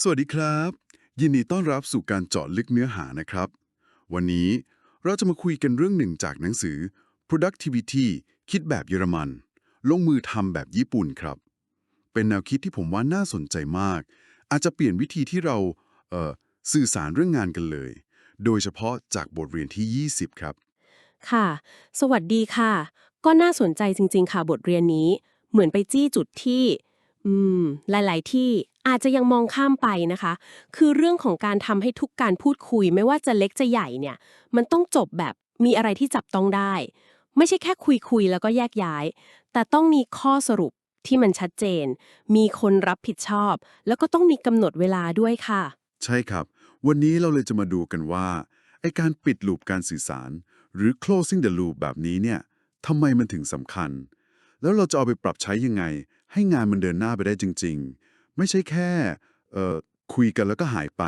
สวัสดีครับ ยินดีต้อนรับสู่การเจาะลึกเนื้อหานะครับ วันนี้เราจะมาคุยกันเรื่องหนึ่งจากหนังสือ productivity คิดแบบเยอรมัน ลงมือทำแบบญี่ปุ่นครับ เป็นแนวคิดที่ผมว่าน่าสนใจมาก อาจจะเปลี่ยนวิธีที่เราเออสื่อสารเรื่องงานกันเลย โดยเฉพาะจากบทเรียนที่ 20 ครับ ค่ะ สวัสดีค่ะ ก็น่าสนใจจริง ๆ ค่ะบทเรียนนี้ เหมือนไปจี้จุดที่ อืม หลาย ๆ ที่อาจจะยังมองข้ามไปนะคะ คือเรื่องของการทำให้ทุกการพูดคุยไม่ว่าจะเล็กจะใหญ่เนี่ย มันต้องจบแบบมีอะไรที่จับต้องได้ ไม่ใช่แค่คุยคุยๆแล้วก็แยกย้าย แต่ต้องมีข้อสรุปที่มันชัดเจน มีคนรับผิดชอบ แล้วก็ต้องมีกำหนดเวลาด้วยค่ะ ใช่ครับ วันนี้เราเลยจะมาดูกันว่าไอการปิดลูปการสื่อสาร หรือ closing the loop แบบนี้เนี่ยทำไมมันถึงสำคัญ แล้วเราจะเอาไปปรับใช้ยังไง ให้งานมันเดินหน้าไปได้จริง ๆ ไม่ใช่แค่คุยกันแล้วก็หายไป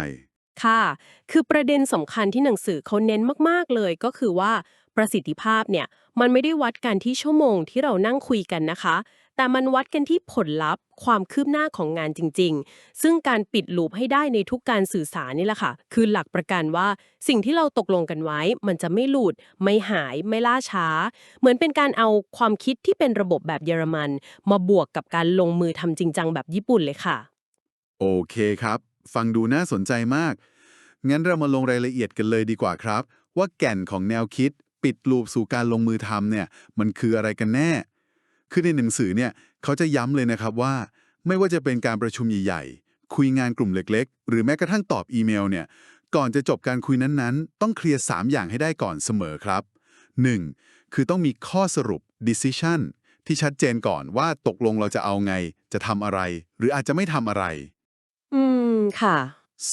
ค่ะ คือประเด็นสำคัญที่หนังสือเขาเน้นมากๆเลยก็คือว่าประสิทธิภาพเนี่ยมันไม่ได้วัดกันที่ชั่วโมงที่เรานั่งคุยกันนะคะ แต่มันวัดกันที่ผลลัพธ์ ความคืบหน้าของงานจริง ๆ ซึ่งการปิดลูปให้ได้ในทุกการสื่อสารนี่แหละค่ะ คือหลักประกันว่าสิ่งที่เราตกลงกันไว้ มันจะไม่หลุด ไม่หาย ไม่ล่าช้า เหมือนเป็นการเอาความคิดที่เป็นระบบแบบเยอรมัน มาบวกกับการลงมือทำจริงจังแบบญี่ปุ่นเลยค่ะ โอเคครับ ฟังดูน่าสนใจมาก งั้นเรามาลงรายละเอียดกันเลยดีกว่าครับ ว่าแก่นของแนวคิด ปิดลูปสู่การลงมือทำเนี่ย มันคืออะไรกันแน่ คือในหนังสือเนี่ยเขาจะย้ำเลยนะครับว่า ไม่ว่าจะเป็นการประชุมใหญ่ๆ คุยงานกลุ่มเล็ก ๆ หรือแม้กระทั่งตอบอีเมลเนี่ยก่อนจะจบการคุยนั้นๆ ต้องเคลียร์ 3 อย่างให้ได้ก่อนเสมอครับ 1. คือต้องมีข้อสรุป decision ที่ชัดเจนก่อนว่าตกลงเราจะเอาไง จะทำอะไร หรืออาจจะไม่ทำอะไร อืม ค่ะ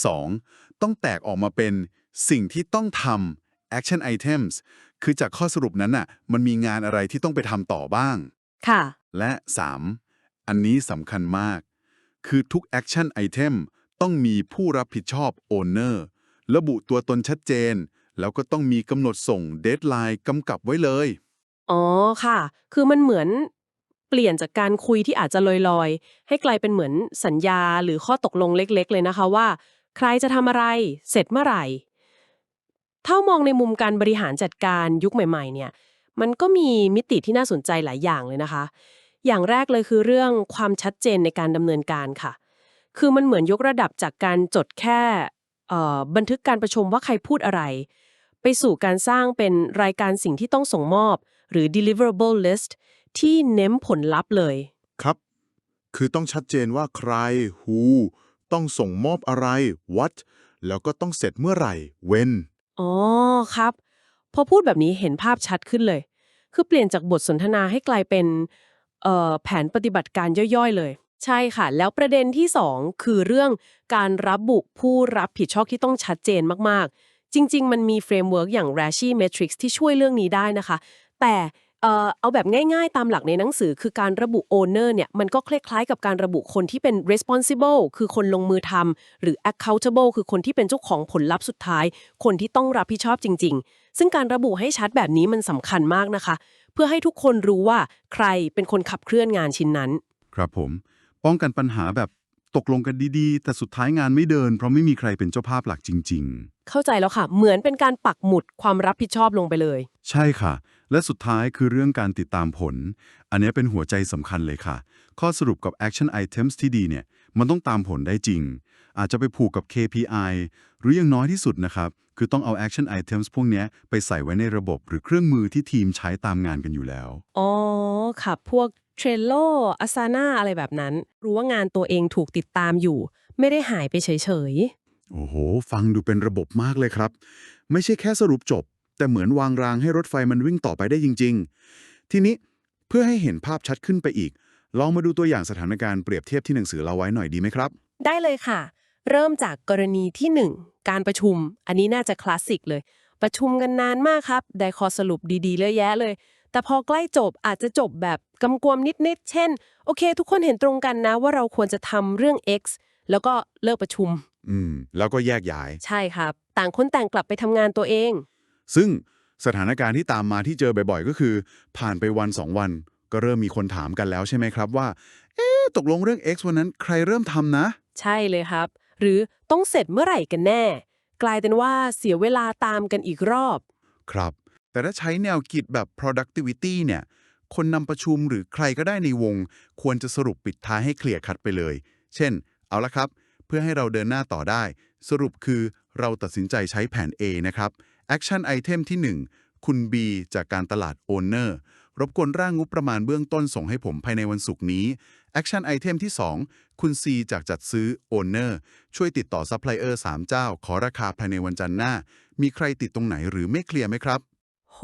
2. ต้องแตกออกมาเป็นสิ่งที่ต้องทำ action items คือจากข้อสรุปนั้นน่ะ มันมีงานอะไรที่ต้องไปทำต่อบ้าง ค่ะ และ 3. อันนี้สำคัญมาก คือทุก action item ต้องมีผู้รับผิดชอบ owner ระบุตัวตนชัดเจน แล้วก็ต้องมีกำหนดส่ง deadline กำกับไว้เลย อ๋อค่ะ คือมันเหมือนเปลี่ยนจากการคุยที่อาจจะลอยๆ ให้กลายเป็นเหมือนสัญญาหรือข้อตกลงเล็กๆ เลยนะคะว่า ใครจะทำอะไรเสร็จเมื่อไหร่ถ้ามองในมุมการบริหารจัดการยุคใหม่ ๆ เนี่ย มันก็มีมิติที่น่าสนใจหลายอย่างเลยนะคะ อย่างแรกเลยคือเรื่องความชัดเจนในการดำเนินการค่ะ คือมันเหมือนยกระดับจากการจดแค่เอ่อบันทึกการประชุมว่าใครพูดอะไร ไปสู่การสร้างเป็นรายการสิ่งที่ต้องส่งมอบ หรือ deliverable list ที่เน้นผลลัพธ์เลย ครับ คือต้องชัดเจนว่าใคร who ต้องส่งมอบอะไร what แล้วก็ต้องเสร็จเมื่อไหร่ when อ๋อ ครับ พอพูดแบบนี้เห็นภาพชัดขึ้นเลย คือเปลี่ยนจากบทสนทนาให้กลายเป็นแผนปฏิบัติการย่อยๆ เลย ใช่ค่ะ แล้วประเด็นที่ 2 คือเรื่องการระบุผู้รับผิดชอบที่ต้องชัดเจนมากๆ จริง ๆ มันมีเฟรมเวิร์กอย่าง Rashi Matrix ที่ช่วยเรื่องนี้ได้นะคะ แต่ เอ่อเอาแบบง่ายๆ ตามหลักในหนังสือคือการระบุ owner เนี่ยมันก็คล้ายๆกับการระบุคนที่เป็น responsible คือคนลงมือทำหรือ accountable คือคนที่เป็นเจ้าของผลลัพธ์สุดท้าย คนที่ต้องรับผิดชอบจริง ๆ ซึ่งการระบุให้ชัดแบบนี้มันสำคัญมากนะคะ เพื่อให้ทุกคนรู้ว่าใครเป็นคนขับเคลื่อนงานชิ้นนั้น ครับผม ป้องกันปัญหาแบบตกลงกันดีๆ แต่สุดท้ายงานไม่เดิน เพราะไม่มีใครเป็นเจ้าภาพหลักจริงๆเข้าใจแล้วค่ะ เหมือนเป็นการปักหมุดความรับผิดชอบลงไปเลยใช่ค่ะ และสุดท้ายคือเรื่องการติดตามผล อันนี้เป็นหัวใจสำคัญเลยค่ะ ข้อสรุปกับ action items ที่ดีเนี่ย มันต้องตามผลได้จริง อาจจะไปผูกกับ KPI หรืออยังน้อยที่สุดนะครับ คือต้องเอา action items พวกเนี้ยไปใส่ไว้ในระบบหรือเครื่องมือที่ทีมใช้ตามงานกันอยู่แล้ว อ๋อ ค่ะ พวก Trello Asana อะไรแบบนั้น รู้ว่างานตัวเองถูกติดตามอยู่ ไม่ได้หายไปเฉยโอ้โห ฟังดูเป็นระบบมากเลยครับ ไม่ใช่แค่สรุปจบ แต่เหมือนวางรางให้รถไฟมันวิ่งต่อไปได้จริง ๆ ทีนี้เพื่อให้เห็นภาพชัดขึ้นไปอีก ลองมาดูตัวอย่างสถานการณ์เปรียบเทียบที่หนังสือเราไว้หน่อยดีไหมครับๆได้เลยค่ะ เริ่มจากกรณีที่ 1 การประชุม อันนี้น่าจะคลาสสิกเลย ประชุมกันนานมากครับ ได้ข้อสรุปดีๆเยอะแยะเลย แต่พอใกล้จบอาจจะจบแบบกำกวมนิดๆเช่น โอเค ทุกคนเห็นตรงกันนะว่าเราควรจะทำเรื่อง X แล้วก็เลิกประชุม อืม แล้วก็แยกย้าย ใช่ครับ ต่างคนต่างกลับไปทำงานตัวเอง ซึ่งสถานการณ์ที่ตามมาที่เจอบ่อยๆ ก็คือ ผ่านไปวันสองวัน ก็เริ่มมีคนถามกันแล้วใช่ไหมครับว่า เอ๊ะตกลงเรื่อง X วันนั้นใครเริ่มทำนะ ใช่เลยครับ หรือต้องเสร็จเมื่อไหร่กันแน่ กลายเป็นว่าเสียเวลาตามกันอีกรอบ ครับ แต่ถ้าใช้แนวคิดแบบ productivity เนี่ย คนนำประชุมหรือใครก็ได้ในวง ควรจะสรุปปิดท้ายให้เคลียร์คัดไปเลย เช่น เอาละครับ เพื่อให้เราเดินหน้าต่อได้ สรุปคือเราตัดสินใจใช้แผน A นะครับ Action Item ที่ 1 คุณ B จากการตลาด Owner รบกวนร่างงบประมาณเบื้องต้นส่งให้ผมภายในวันศุกร์นี้ Action Item ที่ 2 คุณ C จากจัดซื้อ Owner ช่วยติดต่อซัพพลายเออร์3เจ้า ขอราคาภายในวันจันทร์หน้า มีใครติดตรงไหนหรือไม่เคลียร์ไหมครับ โห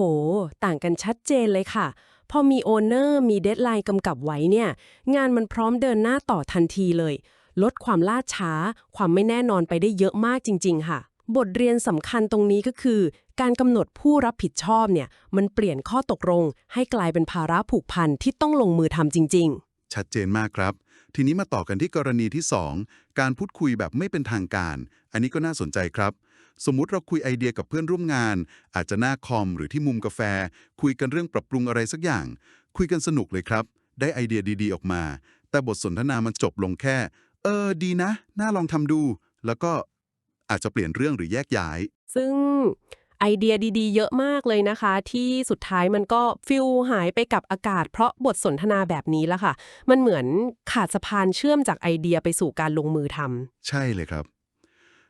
ต่างกันชัดเจนเลยค่ะ พอมีโอเนอร์มีเดทไลน์กำกับไว้เนี่ย งานมันพร้อมเดินหน้าต่อทันทีเลย ลดความล่าช้า ความไม่แน่นอนไปได้เยอะมากจริง ๆ ค่ะ บทเรียนสำคัญตรงนี้ก็คือ การกำหนดผู้รับผิดชอบเนี่ย มันเปลี่ยนข้อตกลง ให้กลายเป็นภาระผูกพันที่ต้องลงมือทำจริง ๆ ชัดเจนมากครับ ทีนี้มาต่อกันที่กรณีที่ 2 การพูดคุยแบบไม่เป็นทางการ อันนี้ก็น่าสนใจครับ สมมุติเราคุยไอเดียกับเพื่อนร่วมงาน อาจจะหน้าคอมหรือที่มุมกาแฟ คุยกันเรื่องปรับปรุงอะไรสักอย่าง คุยกันสนุกเลยครับ ได้ไอเดียดี ๆ ออกมา แต่บทสนทนามันจบลงแค่ เออ ดีนะ น่าลองทำดู แล้วก็ อาจจะเปลี่ยนเรื่องหรือแยกย้าย ซึ่งไอเดียดีๆ เยอะมากเลยนะคะ ที่สุดท้ายมันก็ฟิลหายไปกับอากาศ เพราะบทสนทนาแบบนี้แล้วค่ะ มันเหมือนขาดสะพานเชื่อมจากไอเดียไปสู่การลงมือทำใช่เลยครับ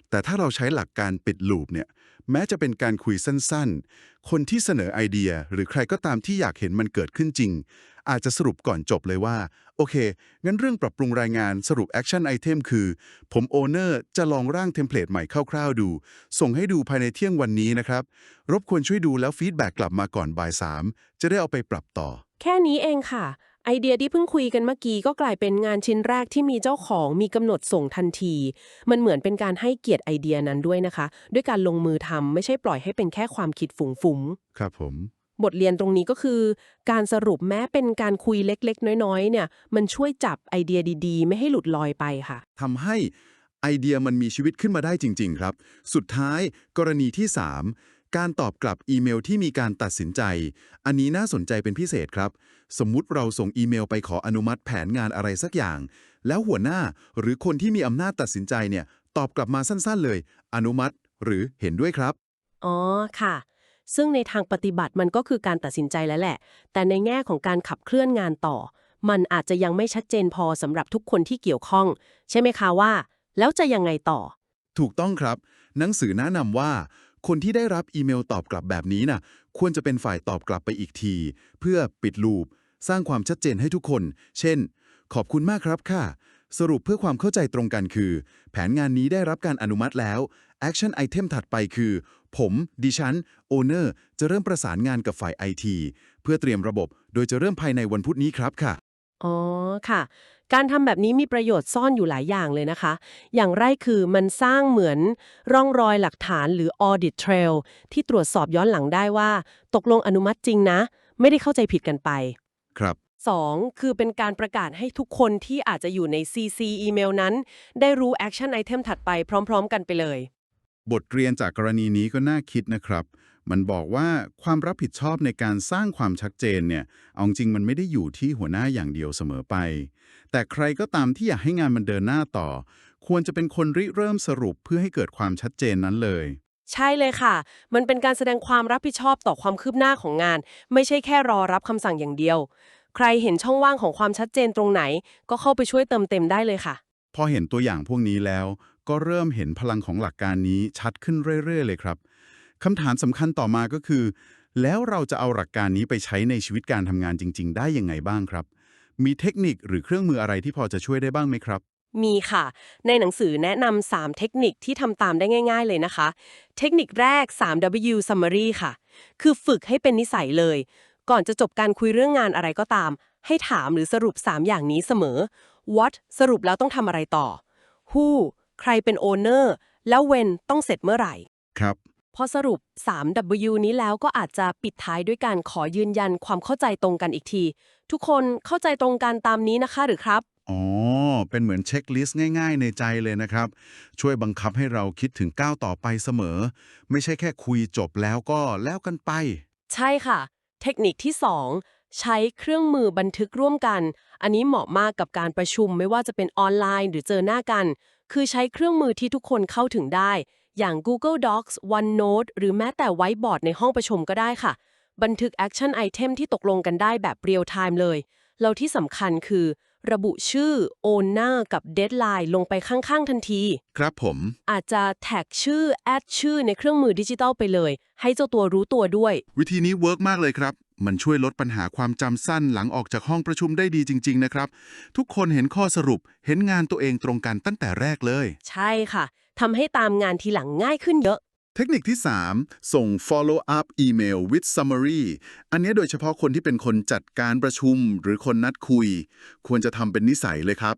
แต่ถ้าเราใช้หลักการปิดลูปเนี่ยแม้จะเป็นการคุยสั้นๆ คนที่เสนอไอเดีย หรือใครก็ตามที่อยากเห็นมันเกิดขึ้นจริง อาจจะสรุปก่อนจบเลยว่า โอเค งั้นเรื่องปรับปรุงรายงานสรุปแอคชั่นไอเทมคือ ผมโอเนอร์จะลองร่างเทมเพลตใหม่คร่าวๆดู ส่งให้ดูภายในเที่ยงวันนี้นะครับ รบกวนช่วยดูแล้วฟีดแบ็กกลับมาก่อนบ่ายสามจะได้เอาไปปรับต่อ แค่นี้เองค่ะ ไอเดียที่เพิ่งคุยกันเมื่อกี้ก็กลายเป็นงานชิ้นแรกที่มีเจ้าของมีกำหนดส่งทันที มันเหมือนเป็นการให้เกียรติไอเดียนั้นด้วยนะคะ ด้วยการลงมือทำไม่ใช่ปล่อยให้เป็นแค่ความคิดฝุ่งๆ ครับผม บทเรียนตรงนี้ก็คือ การสรุปแม้เป็นการคุยเล็กๆ น้อยๆ เนี่ย มันช่วยจับไอเดียดีๆ ไม่ให้หลุดลอยไปค่ะ ทำให้ไอเดียมันมีชีวิตขึ้นมาได้จริง ๆ ครับ สุดท้ายกรณีที่ 3 การตอบกลับอีเมลที่มีการตัดสินใจ อันนี้น่าสนใจเป็นพิเศษครับ สมมุติเราส่งอีเมลไปขออนุมัติแผนงานอะไรสักอย่าง แล้วหัวหน้าหรือคนที่มีอำนาจตัดสินใจเนี่ย ตอบกลับมาสั้นๆ เลย อนุมัติ หรือเห็นด้วยครับ อ๋อ ค่ะ ซึ่งในทางปฏิบัติมันก็คือการตัดสินใจแล้วแหละ แต่ในแง่ของการขับเคลื่อนงานต่อ มันอาจจะยังไม่ชัดเจนพอสำหรับทุกคนที่เกี่ยวข้อง ใช่ไหมคะว่า แล้วจะยังไงต่อ ถูกต้องครับ หนังสือแนะนำว่า คนที่ได้รับอีเมลตอบกลับแบบนี้น่ะ ควรจะเป็นฝ่ายตอบกลับไปอีกที เพื่อปิดลูป สร้างความชัดเจนให้ทุกคน เช่น ขอบคุณมากครับค่ะ สรุปเพื่อความเข้าใจตรงกันคือ แผนงานนี้ได้รับการอนุมัติแล้ว Action Item ถัดไปคือ ผม ดิฉัน โอเนอร์ จะเริ่มประสานงานกับฝ่าย IT เพื่อเตรียมระบบ โดยจะเริ่มภายในวันพุธนี้ครับค่ะ อ๋อ ค่ะ การทำแบบนี้มีประโยชน์ซ่อนอยู่หลายอย่างเลยนะคะ อย่างแรกคือมันสร้างเหมือนร่องรอยหลักฐานหรือ audit trail ที่ตรวจสอบย้อนหลังได้ว่า ตกลงอนุมัติจริงนะ ไม่ได้เข้าใจผิดกันไป ครับ 2. คือเป็นการประกาศให้ทุกคนที่อาจจะอยู่ใน CC อีเมลนั้น ได้รู้ action item ถัดไปพร้อม ๆ กันไปเลย บทเรียนจากกรณีนี้ก็น่าคิดนะครับ มันบอกว่าความรับผิดชอบในการสร้างความชัดเจนเนี่ย เอาจริงมันไม่ได้อยู่ที่หัวหน้าอย่างเดียวเสมอไป แต่ใครก็ตามที่อยากให้งานมันเดินหน้าต่อ ควรจะเป็นคนริเริ่มสรุปเพื่อให้เกิดความชัดเจนนั้นเลยใช่เลยค่ะ มันเป็นการแสดงความรับผิดชอบต่อความคืบหน้าของงาน ไม่ใช่แค่รอรับคำสั่งอย่างเดียว ใครเห็นช่องว่างของความชัดเจนตรงไหน ก็เข้าไปช่วยเติมเต็มได้เลยค่ะ พอเห็นตัวอย่างพวกนี้แล้ว ก็เริ่มเห็นพลังของหลักการนี้ชัดขึ้นเรื่อย ๆ เลยครับคำถามสำคัญต่อมาก็คือ แล้วเราจะเอาหลักการนี้ไปใช้ในชีวิตการทำงานจริง ๆ ได้ยังไงบ้างครับ มีเทคนิคหรือเครื่องมืออะไรที่พอจะช่วยได้บ้างไหมครับมีค่ะ ในหนังสือแนะนำ3เทคนิคที่ทำตามได้ง่าย ๆ เลยนะคะ เทคนิคแรก 3W Summary ค่ะ คือฝึกให้เป็นนิสัยเลย ก่อนจะจบการคุยเรื่องงานอะไรก็ตาม ให้ถามหรือสรุป 3 อย่างนี้เสมอ What สรุปแล้วต้องทำอะไรต่อ Who ใครเป็น Owner แล้ว When ต้องเสร็จเมื่อไหร่ ครับ พอสรุป 3W นี้แล้วก็อาจจะปิดท้ายด้วยการขอยืนยันความเข้าใจตรงกันอีกที ทุกคนเข้าใจตรงกันตามนี้นะคะหรือครับ อ๋อ เป็นเหมือนเช็คลิสต์ง่าย ๆ ในใจเลยนะครับ ช่วยบังคับให้เราคิดถึงก้าวต่อไปเสมอ ไม่ใช่แค่คุยจบแล้วก็แล้วกันไป ใช่ค่ะ เทคนิคที่ 2 ใช้เครื่องมือบันทึกร่วมกัน อันนี้เหมาะมากกับการประชุมไม่ว่าจะเป็นออนไลน์หรือเจอหน้ากัน คือใช้เครื่องมือที่ทุกคนเข้าถึงได้ อย่าง Google Docs OneNote หรือแม้แต่ไวท์บอร์ดในห้องประชุมก็ได้ค่ะ บันทึกแอคชั่นไอเทมที่ตกลงกันได้แบบเรียลไทม์เลย แล้วที่สำคัญคือ ระบุชื่อ Owner กับ Deadline ลงไปข้างๆทันที ครับผม อาจจะแท็กชื่อ แอดชื่อในเครื่องมือดิจิทัลไปเลย ให้เจ้าตัวรู้ตัวด้วย วิธีนี้เวิร์กมากเลยครับ มันช่วยลดปัญหาความจำสั้นหลังออกจากห้องประชุมได้ดีจริง ๆ นะครับ ทุกคนเห็นข้อสรุป เห็นงานตัวเองตรงกันตั้งแต่แรกเลย ใช่ค่ะทำให้ตามงานทีหลังง่ายขึ้นเยอะ เทคนิคที่ 3 ส่ง follow up email with summary อันนี้โดยเฉพาะคนที่เป็นคนจัดการประชุมหรือคนนัดคุย ควรจะทำเป็นนิสัยเลยครับ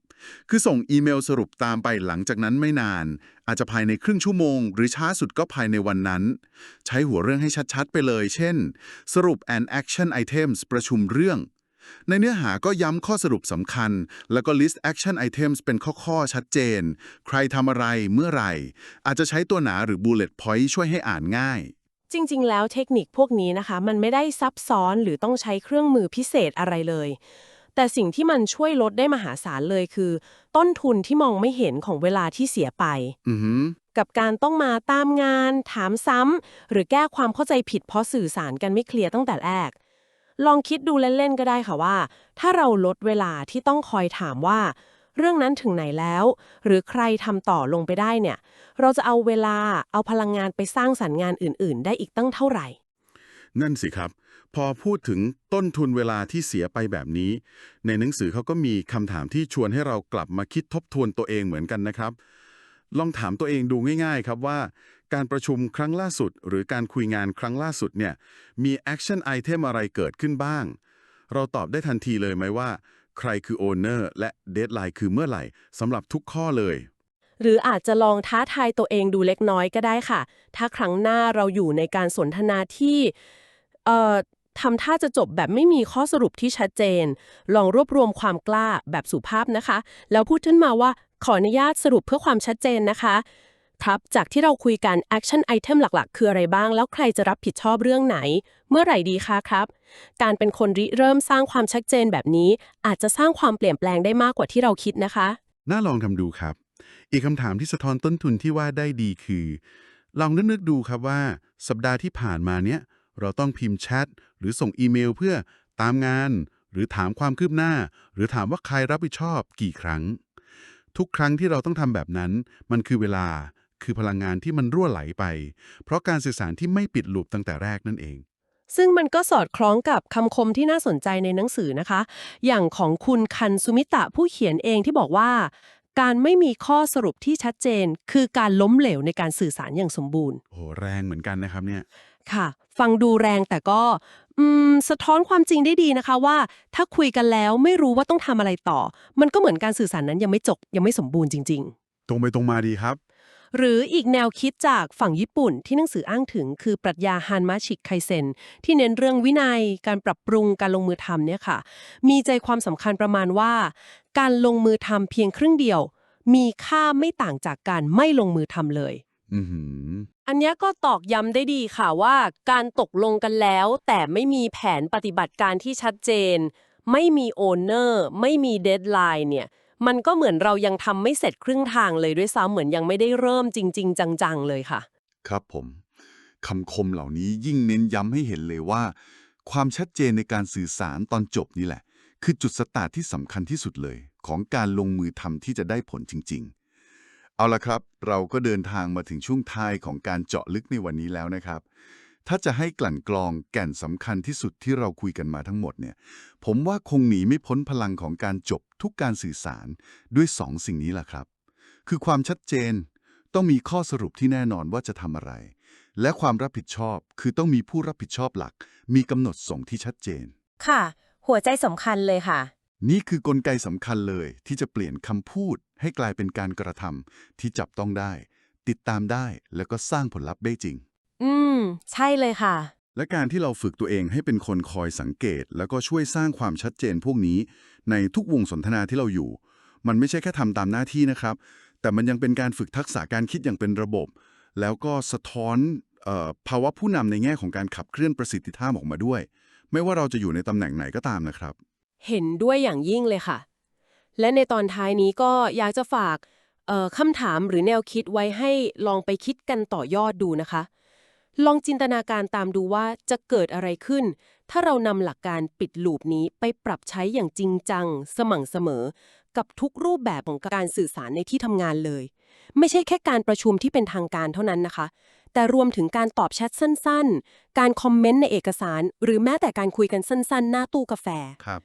คือส่งอีเมลสรุปตามไปหลังจากนั้นไม่นาน อาจจะภายในครึ่งชั่วโมง หรือช้าสุดก็ภายในวันนั้น ใช้หัวเรื่องให้ชัดๆ ไปเลย เช่น สรุป and action items ประชุมเรื่อง ในเนื้อหาก็ย้ำข้อสรุปสำคัญ แล้วก็ list action items เป็นข้อๆ ชัดเจน ใครทำอะไรเมื่อไหร่ อาจจะใช้ตัวหนาหรือ bullet point ช่วยให้อ่านง่าย จริง ๆ แล้วเทคนิคพวกนี้นะคะ มันไม่ได้ซับซ้อนหรือต้องใช้เครื่องมือพิเศษอะไรเลย แต่สิ่งที่มันช่วยลดได้มหาศาลเลยคือ ต้นทุนที่มองไม่เห็นของเวลาที่เสียไป อือหือ กับการต้องมาตามงาน ถามซ้ำหรือแก้ความเข้าใจผิดเพราะสื่อสารกันไม่เคลียร์ตั้งแต่แรก ลองคิดดูเล่นๆก็ได้ค่ะว่า ถ้าเราลดเวลาที่ต้องคอยถามว่า เรื่องนั้นถึงไหนแล้ว หรือใครทำต่อลงไปได้เนี่ย เราจะเอาเวลาเอาพลังงานไปสร้างสรรค์งานอื่น ๆ ได้อีกตั้งเท่าไหร่ นั่นสิครับ พอพูดถึงต้นทุนเวลาที่เสียไปแบบนี้ ในหนังสือเขาก็มีคำถามที่ชวนให้เรากลับมาคิดทบทวนตัวเองเหมือนกันนะครับ ลองถามตัวเองดูง่าย ๆ ครับว่า การประชุมครั้งล่าสุด หรือการคุยงานครั้งล่าสุดเนี่ยมีแอคชั่นไอเทมอะไรเกิดขึ้นบ้าง เราตอบได้ทันทีเลยไหมว่า ใครคือโอนเนอร์และเดทไลน์คือเมื่อไหร่สำหรับทุกข้อเลยหรืออาจจะลองท้าทายตัวเองดูเล็กน้อยก็ได้ค่ะ ถ้าครั้งหน้าเราอยู่ในการสนทนาที่เอ่อทำท่าจะจบแบบไม่มีข้อสรุปที่ชัดเจน ลองรวบรวมความกล้าแบบสุภาพนะคะ แล้วพูดขึ้นมาว่าขออนุญาตสรุปเพื่อความชัดเจนนะคะ ครับ จากที่เราคุยกัน action item หลักๆ คืออะไรบ้าง แล้วใครจะรับผิดชอบเรื่องไหน เมื่อไหร่ดีคะครับ การเป็นคนริเริ่มสร้างความชัดเจนแบบนี้ อาจจะสร้างความเปลี่ยนแปลงได้มากกว่าที่เราคิดนะคะ น่าลองทำดูครับ อีกคำถามที่สะท้อนต้นทุนที่ว่าได้ดีคือ ลองนึกๆดูครับว่า สัปดาห์ที่ผ่านมาเนี้ยเราต้องพิมพ์แชทหรือส่งอีเมลเพื่อตามงาน หรือถามความคืบหน้า หรือถามว่าใครรับผิดชอบกี่ครั้ง ทุกครั้งที่เราต้องทำแบบนั้น มันคือเวลา คือพลังงานที่มันรั่วไหลไป เพราะการสื่อสารที่ไม่ปิดลูปตั้งแต่แรกนั่นเอง ซึ่งมันก็สอดคล้องกับคำคมที่น่าสนใจในหนังสือนะคะ อย่างของคุณคันสุมิตะผู้เขียนเองที่บอกว่า การไม่มีข้อสรุปที่ชัดเจน คือการล้มเหลวในการสื่อสารอย่างสมบูรณ์โอ้โหแรงเหมือนกันนะครับเนี่ยค่ะ ฟังดูแรงแต่ก็อืมสะท้อนความจริงได้ดีนะคะว่า ถ้าคุยกันแล้วไม่รู้ว่าต้องทำอะไรต่อ มันก็เหมือนการสื่อสารนั้นยังไม่จบยังไม่สมบูรณ์จริง ๆ ตรงไปตรงมาดีครับ หรืออีกแนวคิดจากฝั่งญี่ปุ่นที่หนังสืออ้างถึงคือปรัชญาฮันมาชิไคเซนที่เน้นเรื่องวินัย การปรับปรุงการลงมือทำเนี่ยค่ะ มีใจความสำคัญประมาณว่า การลงมือทำเพียงครึ่งเดียว มีค่าไม่ต่างจากการไม่ลงมือทำเลยอือหืออันเนี้ยก็ตอกย้ำได้ดีค่ะว่า การตกลงกันแล้ว แต่ไม่มีแผนปฏิบัติการที่ชัดเจน ไม่มีโอนเนอร์ ไม่มีเดดไลน์เนี่ย มันก็เหมือนเรายังทำไม่เสร็จครึ่งทางเลยด้วยซ้ำเหมือนยังไม่ได้เริ่มจริง ๆ จังๆ เลยค่ะ ครับผมคำคมเหล่านี้ยิ่งเน้นย้ำให้เห็นเลยว่า ความชัดเจนในการสื่อสารตอนจบนี่แหละ คือจุดสตาร์ทที่สำคัญที่สุดเลย ของการลงมือทำที่จะได้ผลจริง ๆ เอาละครับ เราก็เดินทางมาถึงช่วงท้ายของการเจาะลึกในวันนี้แล้วนะครับ ถ้าจะให้กลั่นกรองแก่นสำคัญที่สุดที่เราคุยกันมาทั้งหมดเนี่ย ผมว่าคงหนีไม่พ้นพลังของการจบทุกการสื่อสารด้วยสองสิ่งนี้แหละครับ คือความชัดเจน ต้องมีข้อสรุปที่แน่นอนว่าจะทำอะไร และความรับผิดชอบคือต้องมีผู้รับผิดชอบหลัก มีกำหนดส่งที่ชัดเจน ค่ะ หัวใจสำคัญเลยค่ะ นี่คือกลไกสำคัญเลย ที่จะเปลี่ยนคำพูด ให้กลายเป็นการกระทำที่จับต้องได้ ติดตามได้แล้วก็สร้างผลลัพธ์ได้จริง อืม ใช่เลยค่ะ และการที่เราฝึกตัวเองให้เป็นคนคอยสังเกต แล้วก็ช่วยสร้างความชัดเจนพวกนี้ ในทุกวงสนทนาที่เราอยู่ มันไม่ใช่แค่ทำตามหน้าที่นะครับ แต่มันยังเป็นการฝึกทักษะการคิดอย่างเป็นระบบ แล้วก็สะท้อนเออภาวะผู้นำในแง่ของการขับเคลื่อนประสิทธิภาพออกมาด้วย ไม่ว่าเราจะอยู่ในตำแหน่งไหนก็ตามนะครับ เห็นด้วยอย่างยิ่งเลยค่ะ และในตอนท้ายนี้ก็อยากจะฝากเอ่อคำถามหรือแนวคิดไว้ให้ลองไปคิดกันต่อยอดดูนะคะ ลองจินตนาการตามดูว่าจะเกิดอะไรขึ้น ถ้าเรานำหลักการปิดลูปนี้ไปปรับใช้อย่างจริงจัง สม่ำเสมอ กับทุกรูปแบบของการสื่อสารในที่ทำงานเลย ไม่ใช่แค่การประชุมที่เป็นทางการเท่านั้นนะคะ แต่รวมถึงการตอบแชทสั้นๆ การคอมเมนต์ในเอกสาร หรือแม้แต่การคุยกันสั้นๆ หน้าตู้กาแฟครับ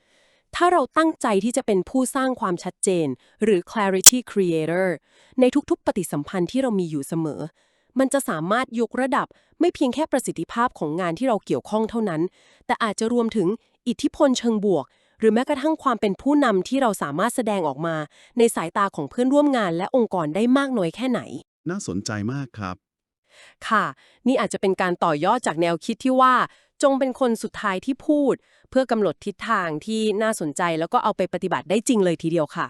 ถ้าเราตั้งใจที่จะเป็นผู้สร้างความชัดเจน หรือ clarity creator ในทุกๆ ปฏิสัมพันธ์ที่เรามีอยู่เสมอ มันจะสามารถยกระดับไม่เพียงแค่ประสิทธิภาพของงานที่เราเกี่ยวข้องเท่านั้น แต่อาจจะรวมถึงอิทธิพลเชิงบวก หรือแม้กระทั่งความเป็นผู้นำที่เราสามารถแสดงออกมา ในสายตาของเพื่อนร่วมงานและองค์กรได้มากน้อยแค่ไหน น่าสนใจมากครับ ค่ะ นี่อาจจะเป็นการต่อยอดจากแนวคิดที่ว่า จงเป็นคนสุดท้ายที่พูด เพื่อกำหนดทิศทางที่น่าสนใจแล้วก็เอาไปปฏิบัติได้จริงเลยทีเดียวค่ะ